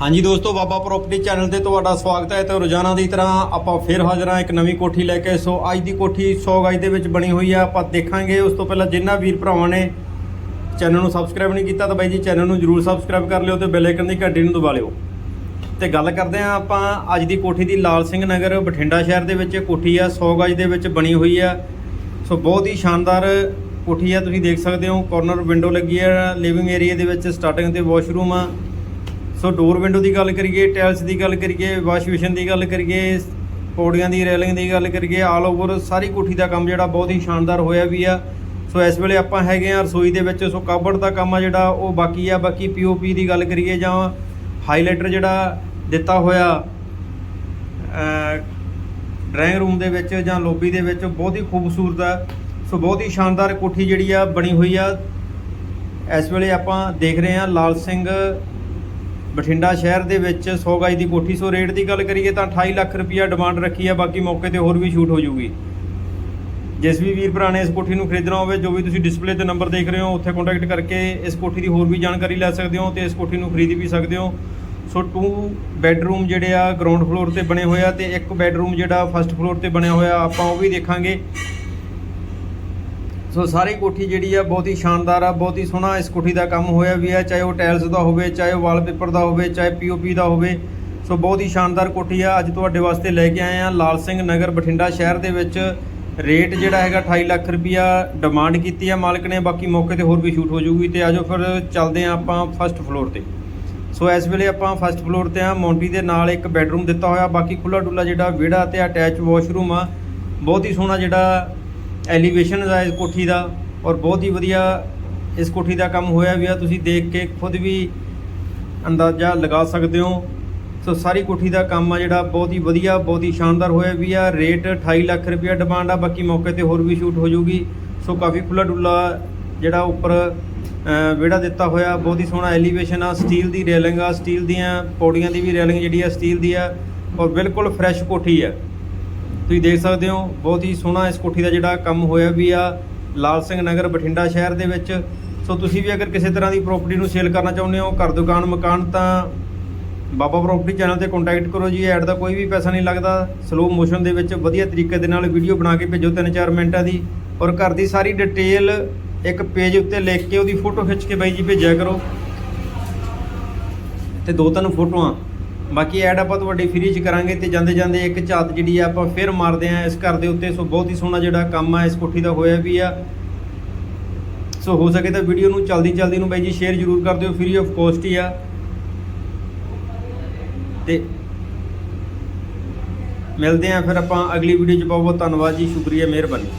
ਹਾਂਜੀ ਦੋਸਤੋ, ਬਾਬਾ property channel ਤੇ ਤੁਹਾਡਾ ਸਵਾਗਤ ਹੈ ਤੇ ਰੋਜ਼ਾਨਾ ਦੀ ਤਰ੍ਹਾਂ ਆਪਾਂ ਫਿਰ ਹਾਜ਼ਰ ਹਾਂ ਇੱਕ ਨਵੀਂ ਕੋਠੀ ਲੈ ਕੇ। ਸੋ ਅੱਜ ਦੀ ਕੋਠੀ 100 ਗਜ ਦੇ ਵਿੱਚ ਬਣੀ ਹੋਈ ਆ, ਆਪਾਂ ਦੇਖਾਂਗੇ। ਉਸ ਤੋਂ ਪਹਿਲਾਂ ਜਿੰਨਾ ਵੀਰ ਭਰਾਵਾਂ ਨੇ ਚੈਨਲ ਨੂੰ ਸਬਸਕ੍ਰਾਈਬ ਨਹੀਂ ਕੀਤਾ ਤਾਂ ਬਾਈ ਜੀ ਚੈਨਲ ਨੂੰ ਜਰੂਰ ਸਬਸਕ੍ਰਾਈਬ ਕਰ ਲਿਓ ਤੇ ਬੈਲ ਆਈਕਨ ਦੀ ਘੰਟੀ ਨੂੰ ਦਬਾ ਲਿਓ। ਤੇ ਗੱਲ ਕਰਦੇ ਹਾਂ ਆਪਾਂ ਅੱਜ ਦੀ ਕੋਠੀ ਦੀ ਲਾਲ ਸਿੰਘ ਨਗਰ, ਬਠਿੰਡਾ ਸ਼ਹਿਰ ਦੇ ਵਿੱਚ ਕੋਠੀ ਆ 100 ਗਜ ਦੇ ਵਿੱਚ ਬਣੀ ਹੋਈ ਆ। ਸੋ ਬਹੁਤ ਹੀ ਸ਼ਾਨਦਾਰ ਕੋਠੀ ਆ, ਤੁਸੀਂ ਦੇਖ ਸਕਦੇ ਹੋ। ਕਾਰਨਰ ਵਿੰਡੋ ਲੱਗੀ ਆ ਲਿਵਿੰਗ ਏਰੀਆ ਦੇ ਵਿੱਚ ਸਟਾਰਟਿੰਗ ਤੇ ਵਾਸ਼ਰੂਮ ਆ। ਸੋ ਡੋਰ ਵਿੰਡੋ ਦੀ ਗੱਲ ਕਰੀਏ ਟਾਇਲਸ ਦੀ ਗੱਲ ਕਰੀਏ ਵਾਸ਼ ਬੇਸਿਨ ਦੀ ਗੱਲ ਕਰੀਏ, ਪੌੜੀਆਂ ਦੀ ਰੈਲਿੰਗ ਦੀ ਗੱਲ ਕਰੀਏ ਆਲ ਓਵਰ ਸਾਰੀ ਕੋਠੀ ਦਾ ਕੰਮ ਜਿਹੜਾ ਬਹੁਤ ਹੀ ਸ਼ਾਨਦਾਰ ਹੋਇਆ ਵੀ ਆ। ਸੋ ਇਸ ਵੇਲੇ ਆਪਾਂ ਹੈਗੇ ਆ ਰਸੋਈ ਦੇ ਵਿੱਚ, ਸੋ ਕਾਬੜ ਦਾ ਕੰਮ ਆ ਜਿਹੜਾ, ਉਹ ਬਾਕੀ ਆ। ਬਾਕੀ ਪੀਓਪੀ ਦੀ ਗੱਲ ਕਰੀਏ ਜਾਂ ਹਾਈਲਾਈਟਰ ਜਿਹੜਾ ਦਿੱਤਾ ਹੋਇਆ ਡਰਾਇੰਗ ਰੂਮ ਦੇ ਵਿੱਚ ਜਾਂ ਲੋਬੀ ਦੇ ਵਿੱਚ, ਬਹੁਤ ਹੀ ਖੂਬਸੂਰਤ ਆ। ਸੋ ਬਹੁਤ ਹੀ ਸ਼ਾਨਦਾਰ ਕੋਠੀ ਜਿਹੜੀ ਆ ਬਣੀ ਹੋਈ ਆ। ਇਸ ਵੇਲੇ ਆਪਾਂ ਦੇਖ ਰਹੇ ਹਾਂ ਲਾਲ ਸਿੰਘ ਬਠਿੰਡਾ ਸ਼ਹਿਰ ਦੇ ਵਿੱਚ 100 ਗਾਈ ਦੀ ਕੋਠੀ, ਸੋ ਰੇਟ ਦੀ ਗੱਲ ਕਰੀਏ ਤਾਂ 28 ਲੱਖ ਰੁਪਈਆ ਡਿਮਾਂਡ ਰੱਖੀ ਆ, ਬਾਕੀ ਮੌਕੇ ਤੇ ਹੋਰ ਵੀ ਛੂਟ ਹੋ ਜੂਗੀ। ਜਿਸ ਵੀ ਵੀਰ ਭਰਾ ਨੇ ਇਸ ਕੋਠੀ ਨੂੰ ਖਰੀਦਣਾ ਹੋਵੇ, ਜੋ ਵੀ ਤੁਸੀਂ ਡਿਸਪਲੇ ਤੇ ਨੰਬਰ ਦੇਖ ਰਹੇ ਹੋ, ਉੱਥੇ ਕੰਟੈਕਟ ਕਰਕੇ ਇਸ ਕੋਠੀ ਦੀ ਹੋਰ ਵੀ ਜਾਣਕਾਰੀ ਲੈ ਸਕਦੇ ਹੋ ਤੇ ਇਸ ਕੋਠੀ ਨੂੰ ਖਰੀਦ ਵੀ ਸਕਦੇ ਹੋ। ਸੋ ਟੂ ਬੈੱਡਰੂਮ ਜਿਹੜੇ ਆ ਗਰਾਊਂਡ ਫਲੋਰ ਤੇ ਬਣੇ ਹੋਏ ਆ ਤੇ ਇੱਕ ਬੈੱਡਰੂਮ ਜਿਹੜਾ ਫਸਟ ਫਲੋਰ ਤੇ ਬਣਿਆ ਹੋਇਆ, ਆਪਾਂ ਉਹ ਵੀ ਦੇਖਾਂਗੇ। ਸੋ ਸਾਰੀ ਕੋਠੀ ਜਿਹੜੀ ਆ ਬਹੁਤ ਹੀ ਸ਼ਾਨਦਾਰ ਆ, ਬਹੁਤ ਹੀ ਸੋਹਣਾ ਇਸ ਕੋਠੀ ਦਾ ਕੰਮ ਹੋਇਆ ਵੀ ਆ, ਚਾਹੇ ਉਹ ਟਾਇਲਸ ਦਾ ਹੋਵੇ, ਚਾਹੇ ਉਹ ਵਾਲਪੇਪਰ ਦਾ ਹੋਵੇ, ਚਾਹੇ ਪੀਓਪੀ ਦਾ ਹੋਵੇ। ਸੋ ਬਹੁਤ ਹੀ ਸ਼ਾਨਦਾਰ ਕੋਠੀ ਆ। ਅੱਜ ਤੁਹਾਡੇ ਵਾਸਤੇ ਲੈ ਕੇ ਆਏ ਆ ਲਾਲ ਸਿੰਘ ਨਗਰ ਬਠਿੰਡਾ ਸ਼ਹਿਰ ਦੇ ਵਿੱਚ। ਰੇਟ ਜਿਹੜਾ ਹੈਗਾ 28 ਲੱਖ ਰੁਪਿਆ ਡਿਮਾਂਡ ਕੀਤੀ ਆ ਮਾਲਕ ਨੇ। ਬਾਕੀ ਮੌਕੇ ਤੇ ਹੋਰ ਵੀ ਸ਼ੂਟ ਹੋ ਜਾਊਗੀ ਤੇ ਆਜੋ ਫਿਰ ਚੱਲਦੇ ਆ ਆਪਾਂ ਫਸਟ ਫਲੋਰ ਤੇ। ਸੋ ਇਸ ਵੇਲੇ ਆਪਾਂ ਫਸਟ ਫਲੋਰ ਤੇ ਆ। ਮੌਂਟੀ ਦੇ ਨਾਲ ਇੱਕ ਬੈੱਡਰੂਮ ਦਿੱਤਾ ਹੋਇਆ। ਬਾਕੀ ਖੁੱਲਾ ਡੁੱਲਾ ਜਿਹੜਾ ਵਿਹੜਾ ਤੇ ਅਟੈਚ ਵਾਸ਼ਰੂਮ ਆ। ਬਹੁਤ ਹੀ ਸੋਹਣਾ ਜਿਹੜਾ ਐਲੀਵੇਸ਼ਨ ਦਾ ਇਸ ਕੋਠੀ ਦਾ ਔਰ ਬਹੁਤ ਹੀ ਵਧੀਆ ਇਸ ਕੋਠੀ ਦਾ ਕੰਮ ਹੋਇਆ ਵੀ ਆ। ਤੁਸੀਂ ਦੇਖ ਕੇ ਖੁਦ ਵੀ ਅੰਦਾਜ਼ਾ ਲਗਾ ਸਕਦੇ ਹੋ। ਸੋ ਸਾਰੀ ਕੋਠੀ ਦਾ ਕੰਮ ਆ ਜਿਹੜਾ ਬਹੁਤ ਹੀ ਵਧੀਆ ਬਹੁਤ ਹੀ ਸ਼ਾਨਦਾਰ ਹੋਇਆ ਵੀ ਆ। ਰੇਟ 28 ਲੱਖ ਰੁਪਇਆ ਡਿਮਾਂਡ ਆ ਬਾਕੀ ਮੌਕੇ ਤੇ ਹੋਰ ਵੀ ਸ਼ੂਟ ਹੋ ਜਾਊਗੀ ਸੋ ਕਾਫੀ ਖੁੱਲਾ ਡੁੱਲਾ ਜਿਹੜਾ ਉੱਪਰ ਅਹ, ਵਿਹੜਾ ਦਿੱਤਾ ਹੋਇਆ। ਬਹੁਤ ਹੀ ਸੋਹਣਾ ਐਲੀਵੇਸ਼ਨ ਆ। ਸਟੀਲ ਦੀ ਰੇਲਿੰਗ ਆ। ਸਟੀਲ ਦੀਆਂ ਪੌੜੀਆਂ ਦੀ ਵੀ ਰੇਲਿੰਗ ਜਿਹੜੀ ਆ ਸਟੀਲ ਦੀ ਆ। ਔਰ ਬਿਲਕੁਲ ਫਰੈਸ਼ ਕੋਠੀ ਆ। ਤੁਸੀਂ ਦੇਖ ਸਕਦੇ ਹੋ, ਬਹੁਤ ਹੀ ਸੋਹਣਾ ਇਸ ਕੋਠੀ ਦਾ ਜਿਹੜਾ ਕੰਮ ਹੋਇਆ ਵੀ ਆ, ਲਾਲ ਸਿੰਘ ਨਗਰ ਬਠਿੰਡਾ ਸ਼ਹਿਰ ਦੇ ਵਿੱਚ। ਸੋ ਤੁਸੀਂ ਵੀ ਅਗਰ ਕਿਸੇ ਤਰ੍ਹਾਂ ਦੀ ਪ੍ਰਾਪਰਟੀ ਨੂੰ ਸੇਲ ਕਰਨਾ ਚਾਹੁੰਦੇ ਹੋ, ਘਰ, ਦੁਕਾਨ, ਮਕਾਨ, ਤਾਂ ਬਾਬਾ ਪ੍ਰਾਪਰਟੀ ਚੈਨਲ ਤੇ ਕੰਟੈਕਟ ਕਰੋ ਜੀ ਐਡ ਦਾ ਕੋਈ ਵੀ ਪੈਸਾ ਨਹੀਂ ਲੱਗਦਾ। ਸਲੋ ਮੋਸ਼ਨ ਦੇ ਵਿੱਚ ਵਧੀਆ ਤਰੀਕੇ ਦੇ ਨਾਲ ਵੀਡੀਓ ਬਣਾ ਕੇ ਭੇਜੋ 3-4 ਮਿੰਟਾਂ ਦੀ। ਔਰ ਘਰ ਦੀ ਸਾਰੀ ਡਿਟੇਲ ਇੱਕ ਪੇਜ ਉੱਤੇ ਲਿਖ ਕੇ ਉਹਦੀ ਫੋਟੋ ਖਿੱਚ ਕੇ ਬਾਈ ਜੀ ਭੇਜਿਆ ਕਰੋ। ਤੇ ਦੋ ਤਿੰਨ ਫੋਟੋਆਂ ਬਾਕੀ ਐਡ ਆਪਾਂ ਤੁਹਾਡੀ ਫ੍ਰੀ ਚ ਕਰਾਂਗੇ ਤੇ ਜਾਂਦੇ ਜਾਂਦੇ ਇੱਕ ਝਾਤ ਜਿਹੜੀ ਆ ਆਪਾਂ ਫਿਰ ਮਾਰਦੇ ਆ ਇਸ ਘਰ ਦੇ ਉੱਤੇ। ਸੋ ਬਹੁਤ ਹੀ ਸੋਹਣਾ ਜਿਹੜਾ ਕੰਮ ਆ, ਇਸ ਕੋਠੀ ਦਾ ਹੋਇਆ ਵੀ ਆ। ਸੋ ਹੋ ਸਕੇ ਤਾਂ ਵੀਡੀਓ ਨੂੰ ਜਲਦੀ ਜਲਦੀ ਨੂੰ ਬਾਈ ਜੀ ਸ਼ੇਅਰ ਜ਼ਰੂਰ ਕਰ ਦਿਓ ਫ੍ਰੀ ਆਫ ਕੋਸਟ ਹੀ ਆ। ਤੇ ਮਿਲਦੇ ਆ ਫਿਰ ਆਪਾਂ ਅਗਲੀ ਵੀਡੀਓ ਚ। ਬਹੁਤ ਬਹੁਤ ਧੰਨਵਾਦ ਜੀ, ਸ਼ੁਕਰੀਆ, ਮਿਹਰਬਾਨੀ।